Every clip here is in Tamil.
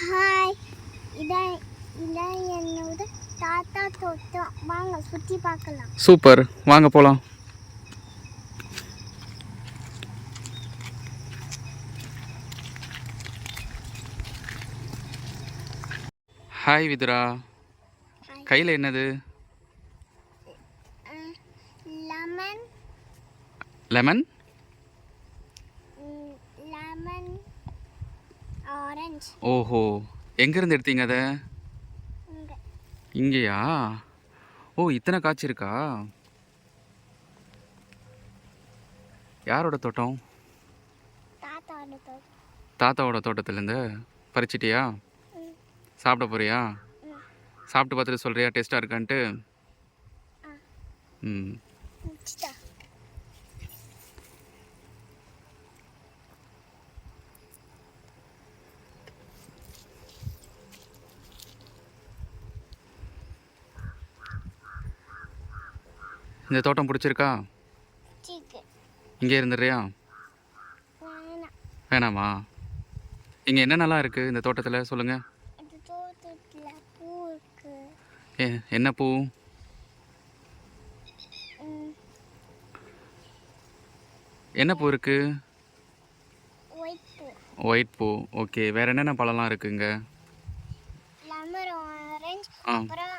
ஹாய் இதான் இதான் என்னோட தாத்தா தோட்டம் வாங்க சுற்றி பார்க்கலாம். சூப்பர். வாங்க போகலாம் ஹாய் விதுரா கையில் என்னது? லெமன் லெமன் லெமன் ஆரஞ்சு ஓஹோ. எங்கேருந்து எடுத்தீங்க அதை? இங்கே. இங்கேயா? ஓ இத்தனை காய்ச்சி இருக்கா? யாரோட தோட்டம்? தாத்தாவோட தோட்டத்துலேருந்து? பறிச்சிட்டியா. சாப்பிட போறியா. சாப்பிட்டு பார்த்துட்டு சொல்கிறியா டேஸ்ட்டாக இருக்கான்ட்டு. ம். இந்த தோட்டம் பிடிச்சிருக்கா? இங்கே இருந்துடுறியா? வேணாம். இங்கே என்னென்னலாம் இருக்குது இந்த தோட்டத்தில்? சொல்லுங்கள் இருக்கு. ஏ என்ன பூ? என்ன பூ இருக்குது ஒயிட் பூ. ஓகே. வேறு என்னென்ன பழம்லாம் இருக்குங்க லெமன் ஆரஞ்சு அப்புறம்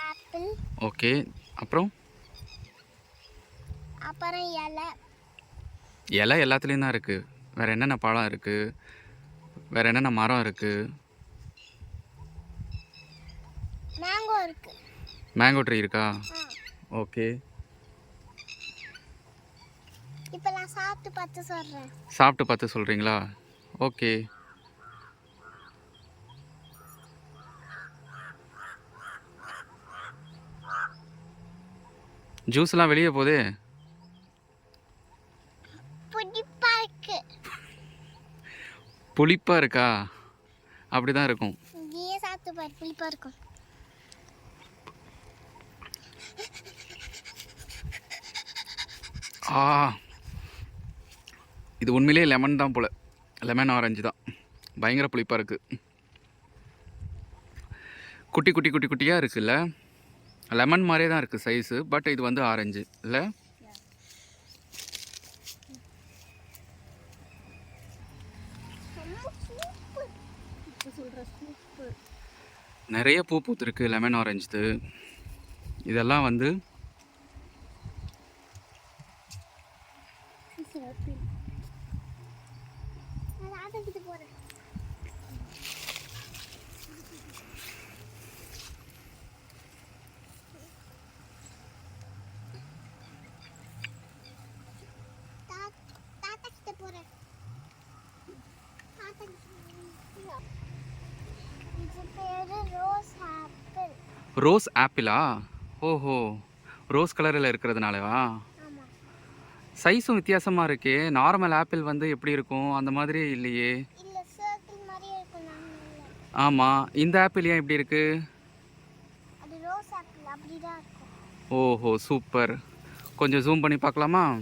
ஆப்பிள் ஓகே. அப்புறம்? அப்புறம் இலை. இலை எல்லாத்துலேயும் தான் இருக்குது வேறு என்னென்ன பழம் இருக்குது வேறு என்னென்ன மரம் இருக்குது மேங்கோ இருக்கு. மேங்கோ ட்ரீ இருக்கா? ஓகே இப்போ நான் சாப்பிட்டு பார்த்து சொல்கிறேன் சாப்பிட்டு பார்த்து சொல்கிறீங்களா ஓகே ஜூஸ்லாம் வெளியே போகுது புடிப்பா இருக்கு புளிப்பாக இருக்கா? அப்படி தான் இருக்கும். இங்கேயே சாப்பிட்டு பாரு புளிப்பா இருக்கும். ஆ. இது உண்மையிலேயே லெமன் தான் போல். லெமன் ஆரஞ்சு தான். பயங்கர புளிப்பாக இருக்குது குட்டி குட்டி குட்டி குட்டியாக இருக்குல்ல? லெமன் மாதிரியே தான் இருக்குது சைஸு பட் இது வந்து ஆரஞ்சு இல்லை நிறைய பூ பூத்துருக்கு லெமன் ஆரஞ்சுது இதெல்லாம் வந்து நான் ஆட்டத்துக்கு போகிறேன் தாத்தா கிட்ட போகிறேன் தாத்தா கிட்ட இது பேரு ரோஸ் ஆப்பிள். ஓஹோ. ரோஸ் கலரில் இருக்கிறதுனாலவா? சைஸும் வித்தியாசமாக இருக்கே. நார்மல் ஆப்பிள் வந்து எப்படி இருக்கும்? அந்த மாதிரி இல்லையே. ஆமாம் இந்த ஆப்பிள் ஏன் இப்படி இருக்கு? ஓஹோ சூப்பர். கொஞ்சம் ஜூம் பண்ணி பார்க்கலாமா?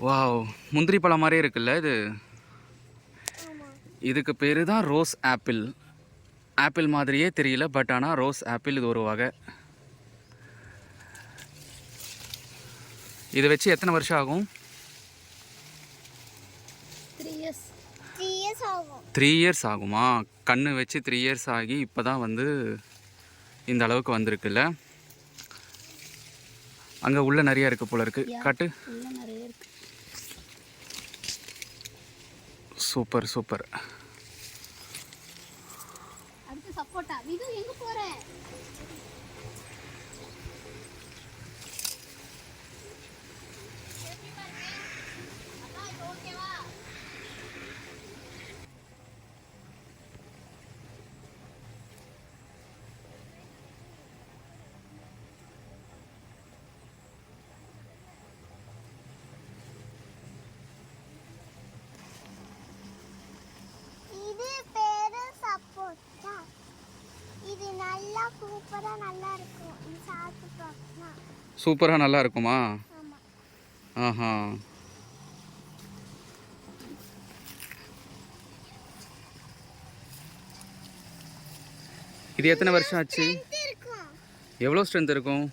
வாவ். முந்திரி பழம் மாதிரியே இருக்குல்ல இது? இதுக்கு பேர் தான் ரோஸ் ஆப்பிள். ஆப்பிள் மாதிரியே தெரியல பட் ஆனால் ரோஸ் ஆப்பிள் இது ஒரு வகை. இதை வச்சு எத்தனை வருஷம் ஆகும்? த்ரீ இயர்ஸ் ஆகும். கண்ணு வச்சு த்ரீ இயர்ஸ் ஆகி இப்போ தான் வந்து இந்த அளவுக்கு வந்திருக்குல்ல. அங்கே உள்ள நிறைய இருக்கு போல இருக்கு. காட்டு. சூப்பர் சூப்பர் அடுத்து சப்போட்டா விது எங்க போற? சூப்பராக நல்லா இருக்கும். இது சாப்பிட்டோம்னா சூப்பராக நல்லா இருக்குமா? ஆஹா. இது எத்தனை வருஷம் ஆச்சு? எவ்வளோ ஸ்ட்ரென்த் இருக்கும்?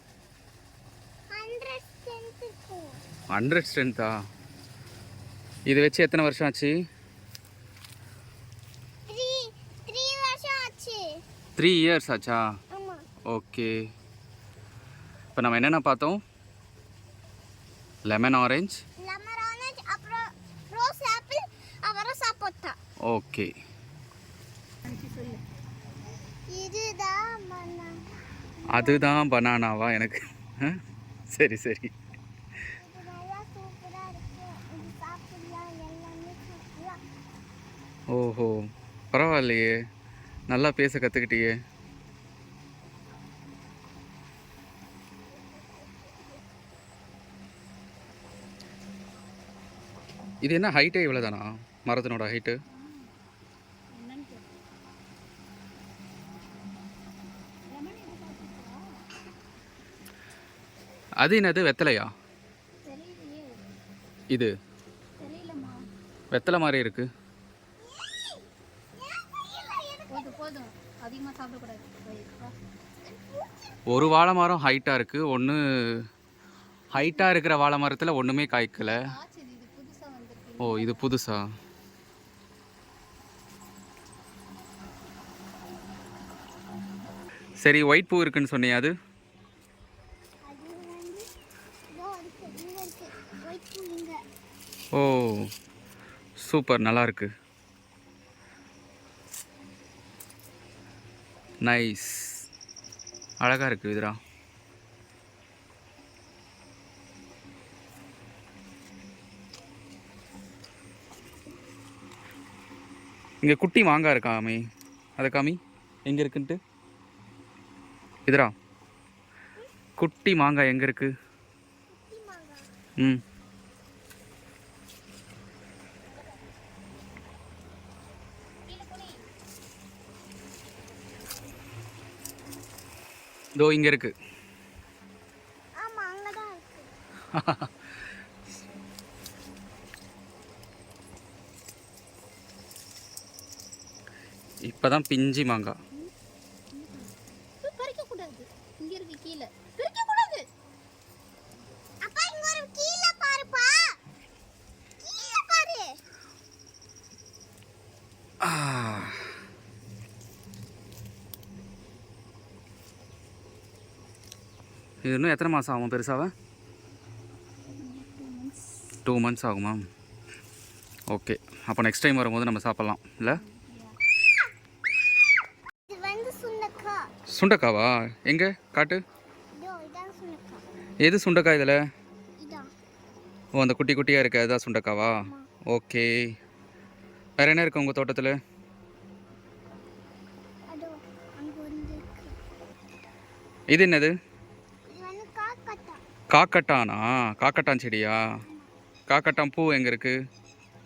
ஹண்ட்ரட் ஸ்ட்ரென்த்தா இது வச்சு எத்தனை வருஷம் ஆச்சு? த்ரீ இயர்ஸ் ஆச்சா? ஓகே. இப்போ நம்ம என்னென்ன பார்த்தோம்? Lemon orange okay. அதுதான் பனானாவா எனக்கு? சரி சரி. ஓஹோ. பரவாயில்லையே. நல்லா பேச கற்றுக்கிட்டியே இது என்ன ஹைட்டே இவ்வளோ தானா மரத்தினோட ஹைட்டு அது என்னது? வெத்தலையா? இது. வெத்தலை மாதிரி இருக்கு. ஒரு வாழை மரம் ஹைட்டாக இருக்குது ஒன்று ஹைட்டாக இருக்கிற வாழை மரத்தில் ஒன்றுமே காய்க்கலை ஆச்சு இது இது புதுசாக வந்திருக்கு ஓ இது புதுசா? சரி ஒயிட் பூ இருக்குன்னு சொன்னியா அது? ஓ சூப்பர் நல்லா இருக்கு. நைஸ் அழகாக இருக்கு இதுரா இங்கே குட்டி மாங்காய் இருக்கா அம்மி அதை காமி எங்கே இருக்குன்ட்டு? இதுரா? குட்டி மாங்காய் எங்கே இருக்கு? ம். இதோ இங்கே இருக்குது ஆமா அங்கதான் இருக்கு இப்பதான் பிஞ்சி மாங்காய் பறிக்கக்கூடாது இங்கே இருக்கு கீழே பறிக்கக்கூடாது அப்பா இங்க ஒரு கீழ பாருப்பா கீழ. பாரு. ஆ. இது இன்னும் எத்தனை மாதம் ஆகும் பெருசாக டூ மந்த்ஸ் ஆகுமா? ஓகே அப்போ நெக்ஸ்ட் டைம் வரும்போது நம்ம சாப்பிட்லாம் இல்லை இது வந்து சுண்டக்காய் சுண்டக்காவா? எங்கே? காட்டு. எது சுண்டக்காய் இதில்? ஓ அந்த குட்டி குட்டியாக இருக்கு அதுதான் சுண்டக்காவா? ஓகே. வேறு என்ன இருக்குது உங்கள் தோட்டத்தில்? இது என்னது? காக்கட்டானா? காக்கட்டான் செடியா? காக்கட்டான் பூ எங்கே இருக்குது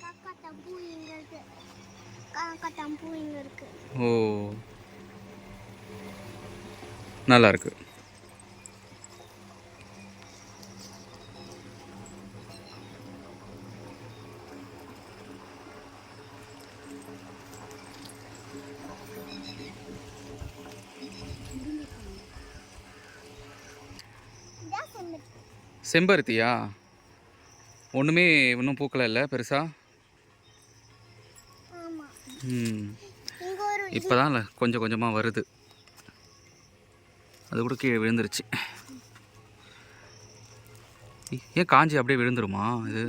காக்கட்டா பூ இங்க இருக்கு காக்கட்டா பூ இங்க இருக்கு ஓ நல்லா இருக்கு இதான் சுண்டக்காய் செம்பருத்தியா? ஒன்றுமே இன்னும் பூக்கலை இல்லை பெருசா? ஆமா. ம். இங்க ஒரு இப்போ தான் கொஞ்சம் கொஞ்சமாக வருது. அது கூட கீழே விழுந்துருச்சு. ஏன் காஞ்சி அப்படியே விழுந்துருமா இது?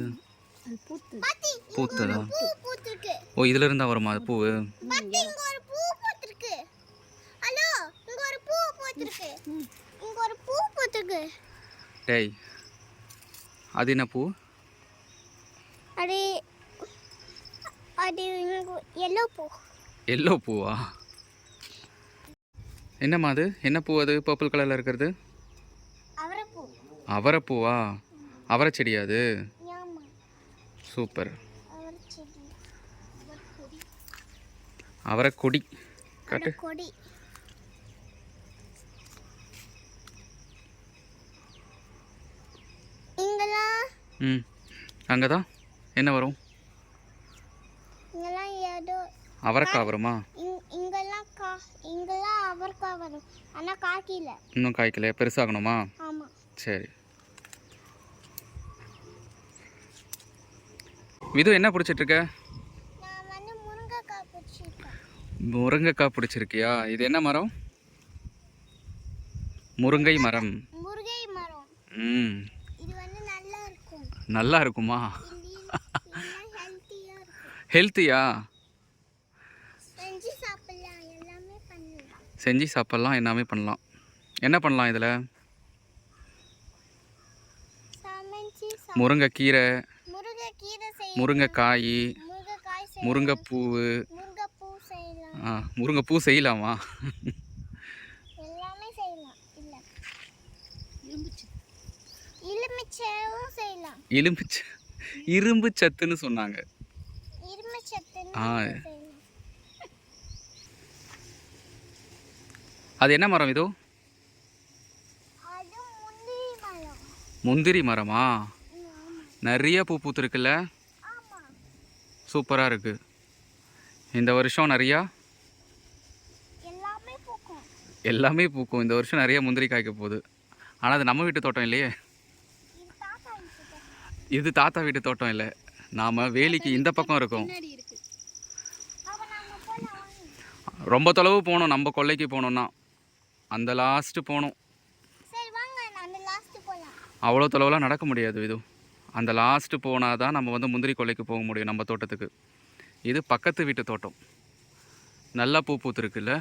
அது பூத்து. பாத்தி பூத்ததா? பூ பூத்திருக்கு. ஓ இதுல இருந்தா வருமா அது பூவு? பாத்தி இங்க ஒரு பூ பூத்திருக்கு. ஹலோ இங்க ஒரு பூ பூத்திருக்கு. இங்க ஒரு பூ பூத்திருக்கு. டேய் அது என்ன பூ? அது அது எல்லோ பூ. எல்லோ பூவா? என்னம்மா அது? என்ன பூ அது? பர்பிள் கலரில் இருக்கிறது? அவரைப்பூ. அவரைப்பூவா? அவரை செடியா அது சூப்பர். அவரை கொடி காட்டு. ம். அங்கே தான் என்ன வரும்? அவரைக்காய் வருமா? இங்கெல்லாம் கா இங்கெல்லாம் அவ அவரைக்காய் வரும். ஆனால் காக்கில இன்னும் காய்க்கல பெருசாகணுமா? ஆமாம் சரி. விது என்ன பிடிச்சிட்டு இருக்க முருங்கைக்காய் பிடிச்சிருக்கியா? இது என்ன மரம்? முருங்கை மரம். முருங்கை மரம். ம். இது வந்து நல்லா இருக்கும். நல்லா இருக்கும்? ஹெல்த்தியா செஞ்சு சாப்பிடலாம் எல்லாமே பண்ணலாம். செஞ்சு சாப்பிட்லாம் எல்லாமே பண்ணலாம். என்ன பண்ணலாம் இதில்? முருங்கைக்கீரை முருங்கைக்காய் முருங்கைப்பூ. ஆ முருங்கைப்பூ செய்யலாமா? எலும்பு இரும்பு சத்துன்னு சொன்னாங்க. ஆ. செய்யலாம் அது என்ன மரம் இதோ? முந்திரி மரம். நிறைய பூ பூத்துருக்குல்ல? சூப்பராக இருக்குது இந்த வருஷம் நிறையா? எல்லாமே பூக்கும். இந்த வருஷம் நிறைய முந்திரி காய்க்க போகுது. ஆனால் அது நம்ம வீட்டு தோட்டம் இல்லையே? இது தாத்தா வீட்டு தோட்டம். இல்லை. நாம் வேலிக்கு இந்த பக்கம் இருக்கோம். ரொம்ப தொலைவு போகணும். நம்ம கொல்லைக்கு போகணுன்னா அந்த லாஸ்ட்டு போகணும். அவ்வளோ தொலைவுலாம் நடக்க முடியாது இது அந்த லாஸ்ட்டு போனால் தான் நம்ம வந்து முந்திரி கொல்லைக்கு போக முடியும் நம்ம தோட்டத்துக்கு. இது பக்கத்து வீட்டு தோட்டம். நல்லா பூ பூத்துருக்குல்ல?